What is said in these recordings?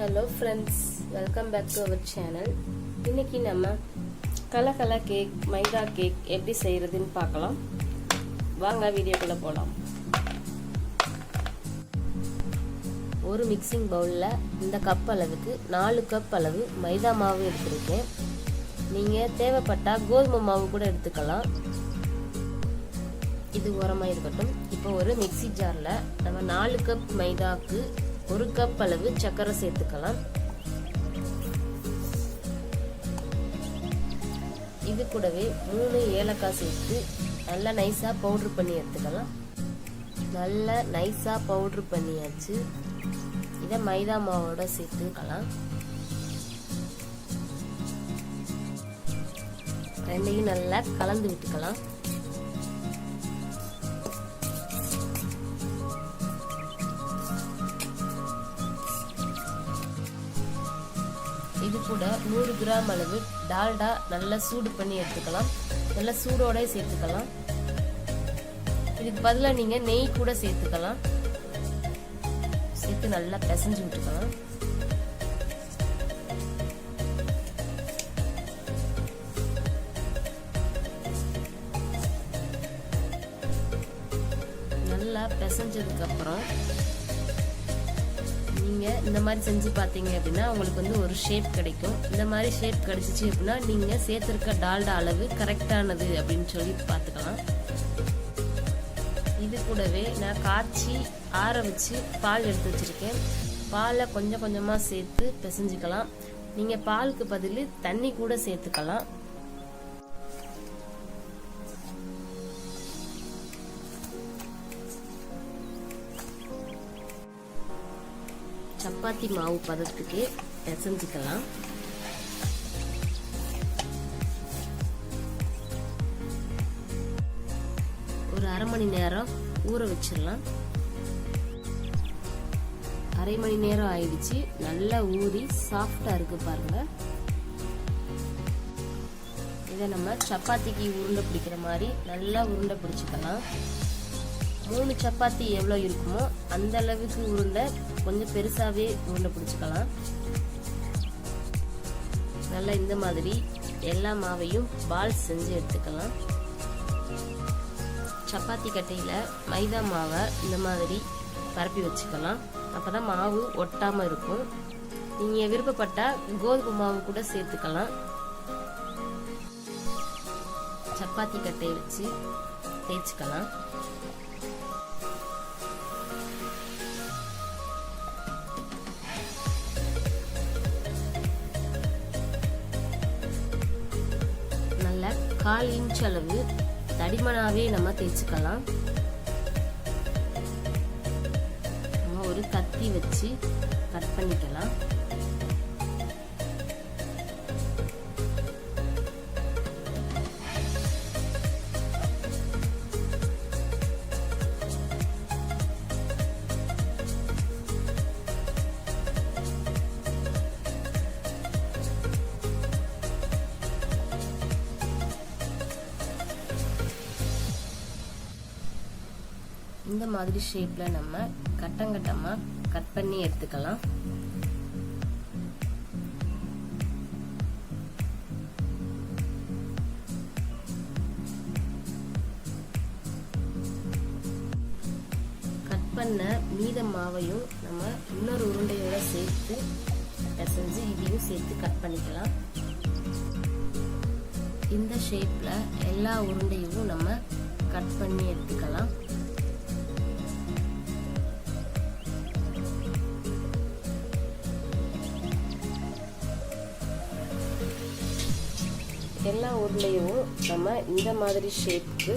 Hello friends welcome back to our channel இன்னைக்கு நம்ம கலகல கேக் மைதா கேக் எப்படி செய்கிறதுன்னு பார்க்கலாம். வாங்க வீடியோக்குள்ளே போகலாம் ஒரு மிக்சிங் பவுலில் இந்த கப் அளவுக்கு நாலு கப் அளவு மைதா மாவு எடுத்துருக்கேன். நீங்கள் தேவைப்பட்டால் கோதுமை மாவு கூட எடுத்துக்கலாம். இது உரமாக இருக்கட்டும். இப்போ ஒரு மிக்சி ஜாரில் நம்ம நாலு கப் மைதாக்கு ஒரு கப் அளவு சர்க்கரை சேர்த்துக்கலாம். இது கூடவே மூணு ஏலக்காய் சேர்த்து நல்லா நைஸாக பவுட்ரு பண்ணி எடுத்துக்கலாம். நல்லா நைஸாக பவுட்ரு பண்ணியாச்சு. இதை மைதா மாவோட சேர்த்துக்கலாம். ரெண்டையும் நல்லா கலந்து விட்டுக்கலாம். இது கூட நூறு கிராம் அளவு டால்டா நல்லா சூடு பண்ணி எடுத்துக்கலாம். நல்லா சூடோடய சேர்த்துக்கலாம். இதுக்கு பதிலாக நீங்கள் நெய் கூட சேர்த்துக்கலாம். சேர்த்து நல்லா பிசைஞ்சு விட்டுக்கலாம். நல்லா பிசைஞ்சதுக்கப்புறம் அப்புறம் நீங்கள் இந்த மாதிரி செஞ்சு பார்த்தீங்க அப்படின்னா உங்களுக்கு வந்து ஒரு ஷேப் கிடைக்கும். இந்த மாதிரி ஷேப் கிடைச்சிச்சு அப்படின்னா நீங்கள் சேர்த்துருக்க டால்டா அளவு கரெக்டானது அப்படின்னு சொல்லி பார்த்துக்கலாம். இது கூடவே நான் காய்ச்சி ஆற வச்சு பால் எடுத்து வச்சுருக்கேன். பாலை கொஞ்சம் கொஞ்சமாக சேர்த்து பிசைஞ்சிக்கலாம். நீங்கள் பாலுக்கு பதில் தண்ணி கூட சேர்த்துக்கலாம். சப்பாத்தி மாவு பதத்துக்கு பிசைஞ்சுக்கலாம். ஒரு அரை மணி நேரம் ஊற வச்சிடலாம். அரை மணி நேரம் ஆயிடுச்சு. நல்லா ஊறி சாஃப்டா இருக்கு பாருங்க. இதை நம்ம சப்பாத்திக்கு உருண்டை பிடிக்கிற மாதிரி நல்லா உருண்டை பிடிச்சிக்கலாம். மூணு சப்பாத்தி எவ்வளோ இருக்குமோ அந்த அளவுக்கு உருண்டை கொஞ்சம் பெருசாகவே உருண்டை பிடிச்சிக்கலாம். நல்லா இந்த மாதிரி எல்லா மாவையும் பால் செஞ்சு எடுத்துக்கலாம். சப்பாத்தி கட்டையில் மைதா மாவை இந்த மாதிரி பரப்பி வச்சுக்கலாம். அப்போ தான் மாவு ஒட்டாமல் இருக்கும். நீங்கள் விருப்பப்பட்டால் கோதுமை மாவு கூட சேர்த்துக்கலாம். சப்பாத்தி கட்டையை வச்சு தேய்ச்சிக்கலாம். கால் இன்ச் அளவு தடிமனாவே நம்ம தேய்ச்சிக்கலாம். நம்ம ஒரு கத்தி வச்சு கட் பண்ணிக்கலாம். இந்த மாதிரி ஷேப்ல நம்ம கட்டங்கட்டமா கட் பண்ணி எடுத்துக்கலாம்? கட் பண்ண மீத மாவையும் நம்ம இன்னொரு உருண்டையோட சேர்த்து பிசைஞ்சு இதையும் சேர்த்து கட் பண்ணிக்கலாம். இந்த ஷேப்ல எல்லா உருண்டையும் நம்ம கட் பண்ணி எடுத்துக்கலாம். எல்லா உருளையும் நம்ம இந்த மாதிரி ஷேப்புக்கு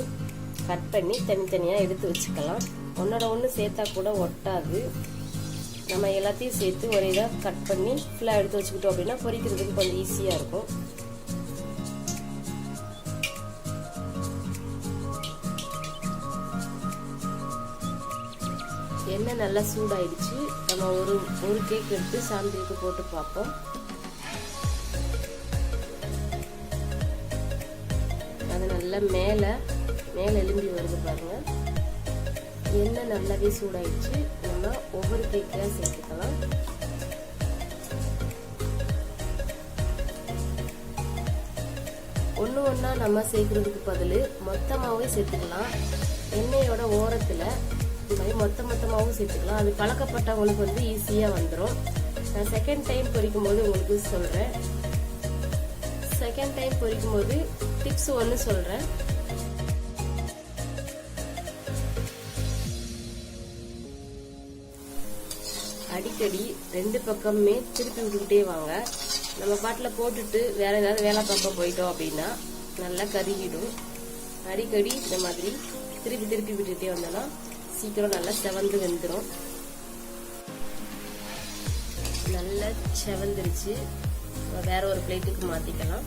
கட் பண்ணி தனித்தனியாக எடுத்து வச்சுக்கலாம். ஒன்றோட ஒன்று சேர்த்தா கூட ஒட்டாது. நம்ம எல்லாத்தையும் சேர்த்து ஒரே இதாக கட் பண்ணி ஃபுல்லாக எடுத்து வச்சுக்கிட்டோம் அப்படின்னா பொரிக்கிறதுக்கு கொஞ்சம் ஈஸியாக இருக்கும். எண்ணெய் நல்லா சூடாயிடுச்சு. நம்ம ஒரு ஒரு கேக் எடுத்து சாந்திக்கு போட்டு பார்ப்போம். நல்லா மேலே மேலே எலும்பி வருது பாருங்கள் எண்ணெய் நல்லாவே சூடாயிடுச்சு. நம்ம ஒவ்வொரு கேக்கையாக சேர்த்துக்கலாம். ஒன்று ஒன்றா நம்ம சேர்க்குறதுக்கு பதில் மொத்தமாகவே சேர்த்துக்கலாம். எண்ணெயோட ஓரத்தில் இந்த மாதிரி மொத்த மொத்தமாகவும் சேர்த்துக்கலாம். அது பழக்கப்பட்டவங்களுக்கு வந்து ஈஸியாக வந்துடும் நான் செகண்ட் டைம் பொரிக்கும் போது உங்களுக்கு சொல்கிறேன் செகண்ட் டைம் பொரிக்கும் போது டிப்ஸ் ஒன்று சொல்கிறேன் அடிக்கடி ரெண்டு பக்கமுமே திருப்பி விட்டுக்கிட்டே வாங்க. நம்ம பாட்டில் போட்டுட்டு வேற ஏதாவது வேலை பார்க்க போயிட்டோம் அப்படின்னா நல்லா கருகிடும். அடிக்கடி இந்த மாதிரி திருப்பி திருப்பி விட்டுட்டே வந்தோம்னா சீக்கிரம் நல்லா செவந்து வெந்துடும் நல்லா செவந்துருச்சு. வேற ஒரு பிளேட்டுக்கு மாத்திக்கலாம்.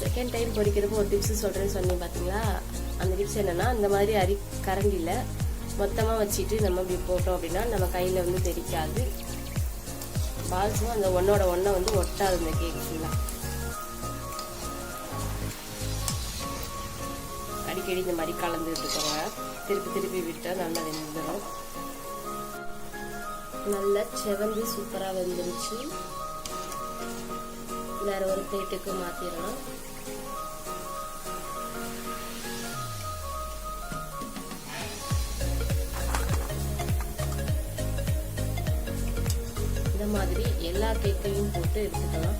செகண்ட் டைம் பொறிக்கிறப்போ ஒரு டிப்ஸ் சொல்கிறேன்னு சொன்னீங்க பார்த்தீங்களா அந்த டிப்ஸ் என்னன்னா இந்த மாதிரி அரி கரண்டியில் மொத்தமாக வச்சுட்டு நம்ம இப்படி போட்டோம் அப்படின்னா நம்ம கையில் வந்து தெரிக்காது. பால்ஸும் அந்த ஒன்னோட ஒன்றை வந்து ஒட்டாது இந்த கேக் ஃபுல்லாக அடிக்கடி இந்த மாதிரி கலந்துட்டு இருக்கோங்க. திருப்பி திருப்பி விட்டால் நல்லா வெந்துடும் நல்லா செவந்து சூப்பராக வெந்துருச்சு. வேற ஒரு பிளேட்டுக்கு மாற்றிடலாம் இந்த மாதிரி எல்லா கேக்கையும் போட்டு எடுத்துக்கலாம்.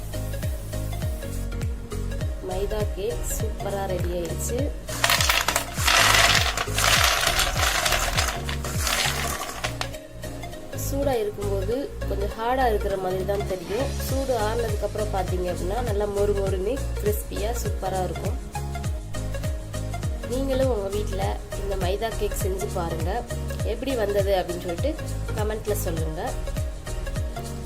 மைதா கேக் சூப்பராக ரெடி ஆயிடுச்சு. சூடாக இருக்கும்போது கொஞ்சம் ஹார்டாக இருக்கிற மாதிரி தான் தெரியும். சூடு ஆறுனதுக்கப்புறம் பார்த்தீங்க அப்படின்னா நல்லா மொறு மொறுன்னு கிறிஸ்பியாக சூப்பராக இருக்கும். நீங்களும் உங்கள் வீட்டில் இந்த மைதா கேக் செஞ்சு பாருங்கள் எப்படி வந்தது அப்படின்னு சொல்லிட்டு கமெண்ட்டில் சொல்லுங்கள்